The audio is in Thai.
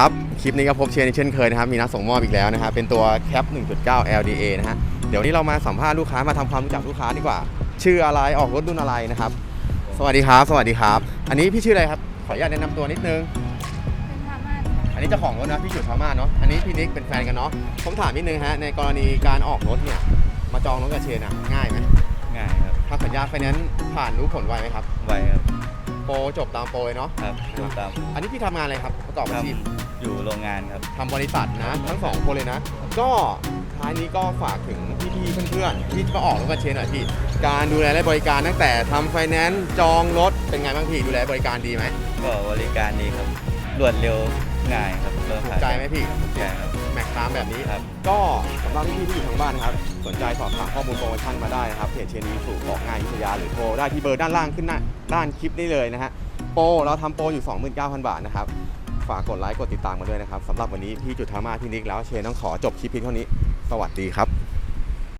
ครับคลิปนี้ก็พบเชียร์ในเช่นเคยนะครับมีนัดส่งมอบอีกแล้วนะฮะเป็นตัวแคป 1.9 LDA นะฮะเดี๋ยววนนี้เรามาสัมภาษณ์ลูกค้ามาทำความรู้จักลูกค้าดีกว่า ชื่ออะไรออกรถรุ่นอะไรนะครับ สวัสดีครับ สวัสดีครับ อันนี้พี่ชื่ออะไรครับ ขออนุญาตแนะนำตัวนิดนึงเป็นพามาค่ะอันนี้เจ้าของรถนะพี่จุดทามาเนาะอันนี้พี่นิกเป็นแฟนกันเนาะผมถามนิดนึงฮะในกรณีการออกรถเนี่ยมาจองรถกับเชนอะง่ายไหมง่ายครับถ้าสัญญาไฟแนนซ์ผ่านรู้ผลไวไหมครับไวครับ โปรจบตามโปรเลยเนาะครับดูตามอันนี้พี่ทำงานอะไรครับประกอบอาทชีพำอยู่โรงงานครับ ทำบริษัทนะ ทั้งสองคนเลยนะ ก็ท้ายนี้ก็ฝากถึงพี่ๆเพื่อนๆที่มาออกรถกับเชนหน่อยพี่การดูแลและบริการตั้งแต่ทำไฟแนนซ์จองรถเป็นไงบ้างพี่ดูแลบริการดีไหมก็บริการดีครับ รวดเร็วง่ายครับเริ่มถูกขายใจไหมพี่ถูกใจครับ แม็กตามแบบนี้ ครับ ก็สำหรับพี่ๆที่อยู่ทางบ้านนะครับ สนใจสอบถามข้อมูลโปรโมชั่นมาได้นะครับเพจเชนีสู่บอกง่ายวิทยาหรือโทรได้ที่เบอร์ด้านล่างขึ้นหน้า ด้านคลิปนี้เลยนะฮะโปรเราทำโปรอยู่ 29,000 บาทนะครับ ฝากกดไลค์กดติดตามมาด้วยนะครับสำหรับวันนี้พี่จุธามาพี่นิกแล้วเชนต้องขอจบคลิปเพียงเท่านี้ สวัสดีครับ